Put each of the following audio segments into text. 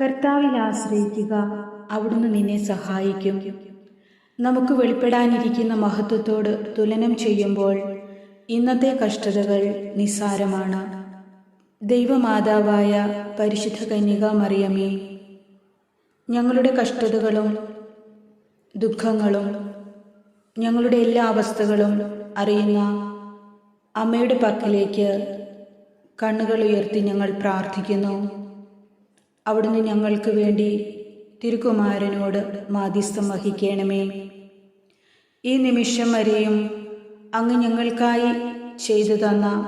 കർത്താവിൽ ആശ്രയിക്കുക അവിടുന്ന് നിന്നെ സഹായിക്കും. നമുക്ക് വെളിപ്പെടാനിരിക്കുന്ന മഹത്വത്തോട് തുലനം ചെയ്യുമ്പോൾ ഇന്നത്തെ കഷ്ടതകൾ നിസ്സാരമാണ്. ദൈവമാതാവായ പരിശുദ്ധ കന്യക മറിയമേ ഞങ്ങളുടെ കഷ്ടതകളും ദുഃഖങ്ങളും ഞങ്ങളുടെ എല്ലാ അവസ്ഥകളും അറിയുന്ന അമ്മയുടെ പക്കലേക്ക് കണ്ണുകൾ ഉയർത്തി ഞങ്ങൾ പ്രാർത്ഥിക്കുന്നു. അവിടുന്ന് ഞങ്ങൾക്ക് വേണ്ടി തിരുകുമാരനോട് മാധ്യസ്ഥം വഹിക്കണമേ. ഈ നിമിഷം വരെയും അങ്ങ് ഞങ്ങൾക്കായി ചെയ്തു തന്ന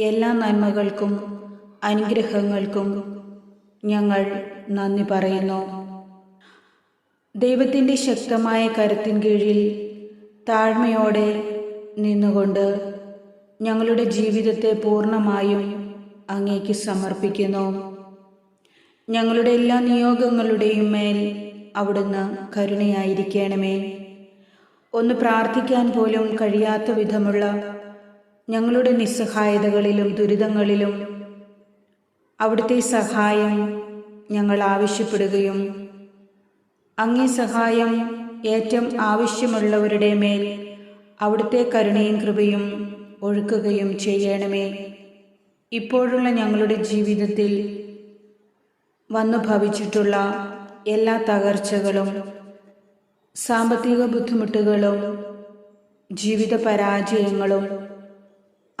എല്ലാ നന്മകൾക്കും അനുഗ്രഹങ്ങൾക്കും ഞങ്ങൾ നന്ദി പറയുന്നു. ദൈവത്തിന്റെ ശക്തമായ കരുത്തിൻ കീഴിൽ താഴ്മയോടെ നിന്നുകൊണ്ട് ഞങ്ങളുടെ ജീവിതത്തെ പൂർണമായും അങ്ങേക്ക് സമർപ്പിക്കുന്നു. ഞങ്ങളുടെ എല്ലാ നിയോഗങ്ങളുടെയും മേൽ അവിടുന്ന് കരുണയായിരിക്കണമേ. ഒന്ന് പ്രാർത്ഥിക്കാൻ പോലും കഴിയാത്ത വിധമുള്ള ഞങ്ങളുടെ നിസ്സഹായതകളിലും ദുരിതങ്ങളിലും അവിടുത്തെ സഹായം ഞങ്ങൾ ആവശ്യപ്പെടുകയും അങ്ങേ സഹായം ഏറ്റവും ആവശ്യമുള്ളവരുടെ മേൽ അവിടുത്തെ കരുണയും കൃപയും ഒഴുക്കുകയും ചെയ്യണമേ. ഇപ്പോഴുള്ള ഞങ്ങളുടെ ജീവിതത്തിൽ വന്നു ഭവിച്ചിട്ടുള്ള എല്ലാ തകർച്ചകളും സാമ്പത്തിക ബുദ്ധിമുട്ടുകളും ജീവിത പരാജയങ്ങളും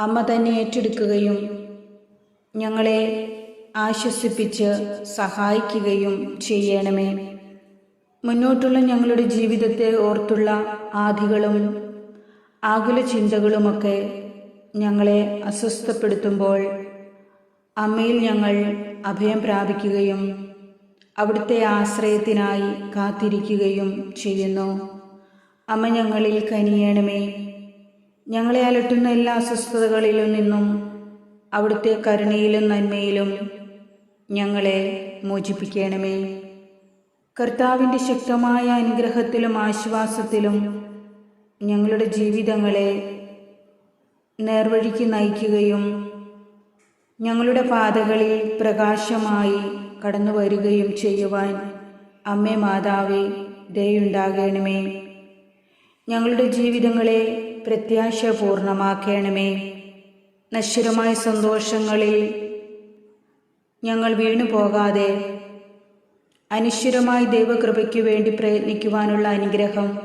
അമ്മ തന്നെ ഏറ്റെടുക്കുകയും ഞങ്ങളെ ആശ്വസിപ്പിച്ച് സഹായിക്കുകയും ചെയ്യണമേ. മുന്നോട്ടുള്ള ഞങ്ങളുടെ ജീവിതത്തെ ഓർത്തുള്ള ആധികളും ആകുല ചിന്തകളുമൊക്കെ ഞങ്ങളെ അസ്വസ്ഥപ്പെടുത്തുമ്പോൾ അമ്മയിൽ ഞങ്ങൾ അഭയം പ്രാപിക്കുകയും അവിടുത്തെ ആശ്രയത്തിനായി കാത്തിരിക്കുകയും ചെയ്യുന്നു. അമ്മ ഞങ്ങളിൽ കനിയണമേ. ഞങ്ങളെ അലട്ടുന്ന എല്ലാ അസ്വസ്ഥതകളിലും നിന്നും അവിടുത്തെ കരുണയിലും നന്മയിലും ഞങ്ങളെ മോചിപ്പിക്കണമേ. കർത്താവിന്റെ ശക്തമായ അനുഗ്രഹത്തിലും ആശ്വാസത്തിലും ഞങ്ങളുടെ ജീവിതങ്ങളെ നേർവഴിക്ക് നയിക്കുകയും ഞങ്ങളുടെ പാതകളിൽ പ്രകാശമായി കടന്നു വരികയും ചെയ്യുവാൻ അമ്മേ മാതാവേ ദയുണ്ടാകണമേ. ഞങ്ങളുടെ ജീവിതങ്ങളെ പ്രത്യാശപൂർണമാക്കണമേ. നശ്വരമായ സന്തോഷങ്ങളിൽ ഞങ്ങൾ വീണു പോകാതെ അനിശ്വരമായി ദൈവകൃപയ്ക്ക് വേണ്ടി പ്രയത്നിക്കുവാനുള്ള അനുഗ്രഹം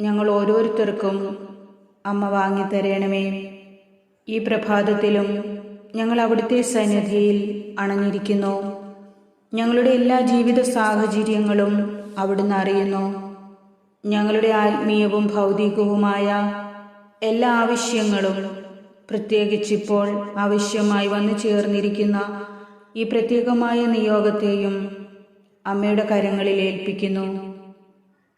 ഞങ്ങൾ ഓരോരുത്തർക്കും അമ്മ വാങ്ങിത്തരണമേ. ഈ പ്രഭാതത്തിലും ഞങ്ങൾ അവിടുത്തെ സന്നിധിയിൽ അണഞ്ഞിരിക്കുന്നു. ഞങ്ങളുടെ എല്ലാ ജീവിത സാഹചര്യങ്ങളും അവിടുന്ന് അറിയുന്നു. ഞങ്ങളുടെ ആത്മീയവും ഭൗതികവുമായ എല്ലാ ആവശ്യങ്ങളും പ്രത്യേകിച്ചിപ്പോൾ ആവശ്യമായി വന്നു ചേർന്നിരിക്കുന്ന ഈ പ്രത്യേകമായ നിയോഗത്തെയും അമ്മയുടെ കരങ്ങളിൽ ഏൽപ്പിക്കുന്നു.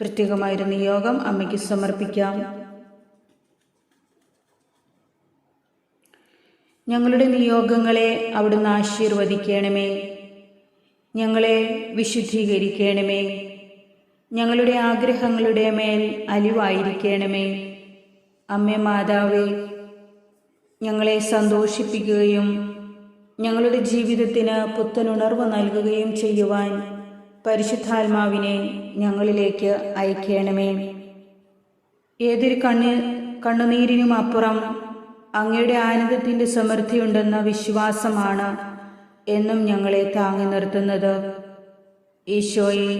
പ്രത്യേകമായൊരു നിയോഗം അമ്മയ്ക്ക് സമർപ്പിക്കാം. ഞങ്ങളുടെ നിയോഗങ്ങളെ അവിടുന്ന് ആശീർവദിക്കണമേ. ഞങ്ങളെ വിശുദ്ധീകരിക്കണമേ. ഞങ്ങളുടെ ആഗ്രഹങ്ങളുടെ മേൽ അലിവായിരിക്കണമേ. അമ്മ മാതാവേ ഞങ്ങളെ സന്തോഷിപ്പിക്കുകയും ഞങ്ങളുടെ ജീവിതത്തിന് പുത്തനുണർവ് നൽകുകയും ചെയ്യുവാൻ പരിശുദ്ധാത്മാവിനെ ഞങ്ങളിലേക്ക് അയക്കണമേ. ഏതൊരു കണ്ണ് കണ്ണുനീരിനും അപ്പുറം അങ്ങയുടെ ആനന്ദത്തിന്റെ സമൃദ്ധിയുണ്ടെന്ന വിശ്വാസമാണ് എന്നും ഞങ്ങളെ താങ്ങി നിർത്തുന്നത്. ഈശോയെ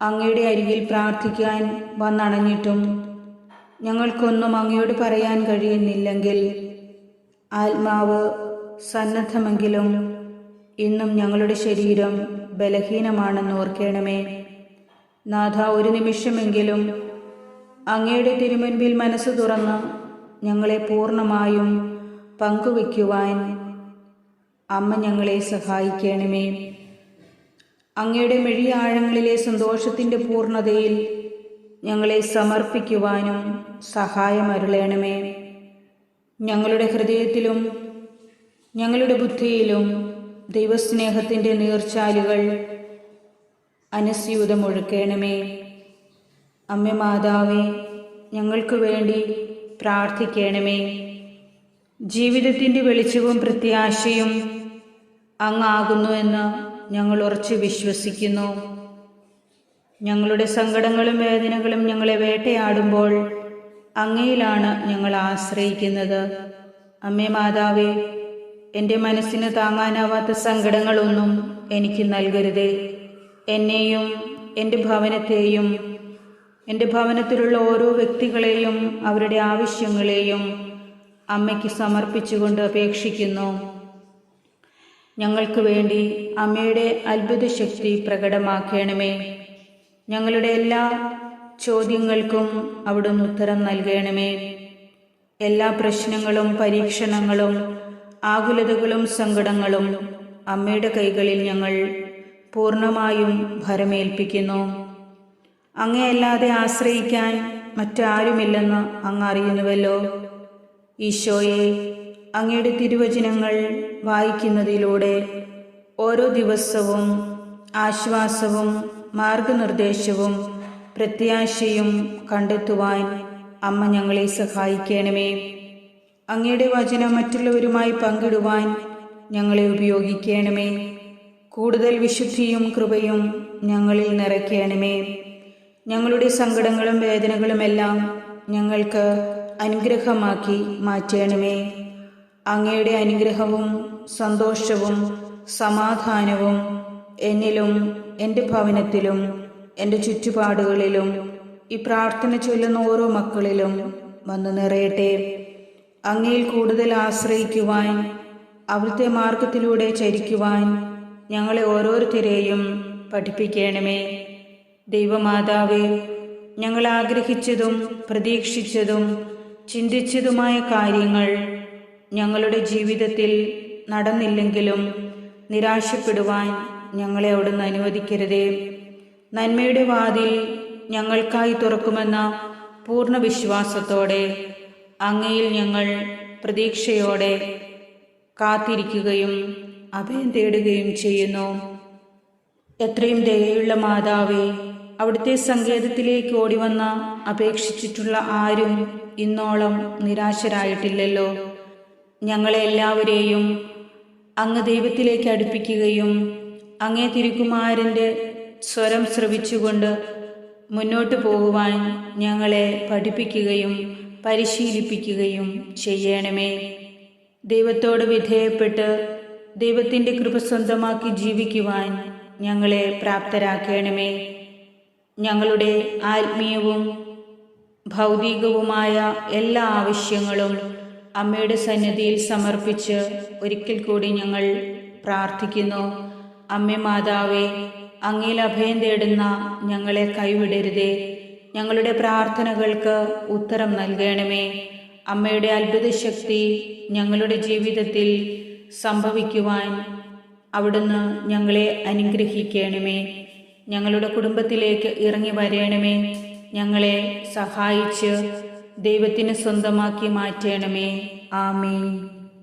അങ്ങയുടെ അരികിൽ പ്രാർത്ഥിക്കാൻ വന്നണഞ്ഞിട്ടും ഞങ്ങൾക്കൊന്നും അങ്ങയോട് പറയാൻ കഴിയുന്നില്ലെങ്കിൽ ആത്മാവ് സന്നദ്ധമെങ്കിലും ഇന്നും ഞങ്ങളുടെ ശരീരം ബലഹീനമാണെന്ന് ഓർക്കണമേ. നാഥ ഒരു നിമിഷമെങ്കിലും അങ്ങയുടെ തിരുമുൻപിൽ മനസ്സ് തുറന്ന് ഞങ്ങളെ പൂർണമായും പങ്കുവയ്ക്കുവാൻ അമ്മ ഞങ്ങളെ സഹായിക്കണമേ. അങ്ങയുടെ മെഴിയാഴങ്ങളിലെ സന്തോഷത്തിന്റെ പൂർണതയിൽ ഞങ്ങളെ സമർപ്പിക്കുവാനും സഹായമരുളണമേ ഞങ്ങളുടെ ഹൃദയത്തിലും ഞങ്ങളുടെ ബുദ്ധിയിലും ദൈവസ്നേഹത്തിന്റെ നീർച്ചാലുകൾ അനുസ്യൂതമൊഴുക്കണമേ. അമ്മ മാതാവേ ഞങ്ങൾക്ക് വേണ്ടി പ്രാർത്ഥിക്കണമേ. ജീവിതത്തിന്റെ വെളിച്ചവും പ്രത്യാശയും അങ്ങാകുന്നുവെന്ന് ഞങ്ങൾ ഉറച്ച് വിശ്വസിക്കുന്നു. ഞങ്ങളുടെ സങ്കടങ്ങളും വേദനകളും ഞങ്ങളെ വേട്ടയാടുമ്പോൾ അങ്ങയിലാണ് ഞങ്ങൾ ആശ്രയിക്കുന്നത്. അമ്മേ മാതാവേ എന്റെ മനസ്സിന് താങ്ങാനാവാത്ത സങ്കടങ്ങളൊന്നും എനിക്ക് നൽകരുതേ. എന്നെയും എന്റെ ഭവനത്തെയും എന്റെ ഭവനത്തിലുള്ള ഓരോ വ്യക്തികളെയും അവരുടെ ആവശ്യങ്ങളെയും അമ്മയ്ക്ക് സമർപ്പിച്ചുകൊണ്ട് അപേക്ഷിക്കുന്നു. ഞങ്ങൾക്ക് വേണ്ടി അമ്മയുടെ അത്ഭുത ശക്തി പ്രകടമാക്കണമേ. ഞങ്ങളുടെ എല്ലാ ചോദ്യങ്ങൾക്കും അവിടുന്ന് ഉത്തരം നൽകണമേ. എല്ലാ പ്രശ്നങ്ങളും പരീക്ഷണങ്ങളും ആകുലതകളും സങ്കടങ്ങളും അമ്മയുടെ കൈകളിൽ ഞങ്ങൾ പൂർണമായും ഭരമേൽപ്പിക്കുന്നു. അങ്ങയല്ലാതെ ആശ്രയിക്കാൻ മറ്റാരുമില്ലെന്ന് അങ്ങ് അറിയുന്നുവല്ലോ ഈശോയെ അങ്ങയുടെ തിരുവചനങ്ങൾ വായിക്കുന്നതിലൂടെ ഓരോ ദിവസവും ആശ്വാസവും മാർഗനിർദ്ദേശവും പ്രത്യാശയും കണ്ടെത്തുവാൻ അമ്മ ഞങ്ങളെ സഹായിക്കണമേ. അങ്ങയുടെ വചനം മറ്റുള്ളവരുമായി പങ്കിടുവാൻ ഞങ്ങളെ ഉപയോഗിക്കണമേ. കൂടുതൽ വിശുദ്ധിയും കൃപയും ഞങ്ങളിൽ നിറയ്ക്കണമേ. ഞങ്ങളുടെ സങ്കടങ്ങളും വേദനകളുമെല്ലാം ഞങ്ങൾക്ക് അനുഗ്രഹമാക്കി മാറ്റണമേ. അങ്ങയുടെ അനുഗ്രഹവും സന്തോഷവും സമാധാനവും എന്നിലും എന്റെ ഭവനത്തിലും എന്റെ ചുറ്റുപാടുകളിലും ഈ പ്രാർത്ഥന ചൊല്ലുന്ന ഓരോ മക്കളിലും വന്നു നിറയട്ടെ. അങ്ങയിൽ കൂടുതൽ ആശ്രയിക്കുവാൻ അവിടുത്തെ മാർഗത്തിലൂടെ ചരിക്കുവാൻ ഞങ്ങളെ ഓരോരുത്തരെയും പഠിപ്പിക്കണമേ. ദൈവമാതാവേ ഞങ്ങൾ ആഗ്രഹിച്ചതും പ്രതീക്ഷിച്ചതും ചിന്തിച്ചതുമായ കാര്യങ്ങൾ ഞങ്ങളുടെ ജീവിതത്തിൽ നടന്നില്ലെങ്കിലും നിരാശപ്പെടുവാൻ ഞങ്ങളെ അവിടുന്ന് അനുവദിക്കരുതേ. നന്മയുടെ വാതിൽ ഞങ്ങൾക്കായി തുറക്കുമെന്ന പൂർണ വിശ്വാസത്തോടെ അങ്ങയിൽ ഞങ്ങൾ പ്രതീക്ഷയോടെ കാത്തിരിക്കുകയും അഭയം തേടുകയും ചെയ്യുന്നു. എത്രയും ദയയുള്ള മാതാവേ അവിടുത്തെ സങ്കേതത്തിലേക്ക് ഓടിവന്ന അപേക്ഷിച്ചിട്ടുള്ള ആരും ഇന്നോളം നിരാശരായിട്ടില്ലല്ലോ. ഞങ്ങളെ എല്ലാവരെയും അങ്ങ് ദൈവത്തിലേക്ക് അടുപ്പിക്കുകയും അങ്ങേ തിരുക്കുമാരന്റെ സ്വരം ശ്രവിച്ചുകൊണ്ട് മുന്നോട്ട് പോകുവാൻ ഞങ്ങളെ പഠിപ്പിക്കുകയും പരിശീലിപ്പിക്കുകയും ചെയ്യണമേ. ദൈവത്തോട് വിധേയപ്പെട്ട് ദൈവത്തിന്റെ കൃപ സ്വന്തമാക്കി ജീവിക്കുവാൻ ഞങ്ങളെ പ്രാപ്തരാക്കണമേ. ഞങ്ങളുടെ ആത്മീയവും ഭൗതികവുമായ എല്ലാ ആവശ്യങ്ങളും അമ്മയുടെ സന്നിധിയിൽ സമർപ്പിച്ച് ഒരിക്കൽ കൂടി ഞങ്ങൾ പ്രാർത്ഥിക്കുന്നു. അമ്മ മാതാവേ അങ്ങയിൽ അഭയം തേടുന്ന ഞങ്ങളെ കൈവിടരുതേ. ഞങ്ങളുടെ പ്രാർത്ഥനകൾക്ക് ഉത്തരം നൽകണമേ. അമ്മയുടെ അത്ഭുത ശക്തി ഞങ്ങളുടെ ജീവിതത്തിൽ സംഭവിക്കുവാൻ അവിടുന്ന് ഞങ്ങളെ അനുഗ്രഹിക്കണമേ. ഞങ്ങളുടെ കുടുംബത്തിലേക്ക് ഇറങ്ങി വരയണമേ ഞങ്ങളെ സഹായിച്ച് ദൈവത്തിന് സ്വന്തമാക്കി മാറ്റണമേ. ആമേൻ.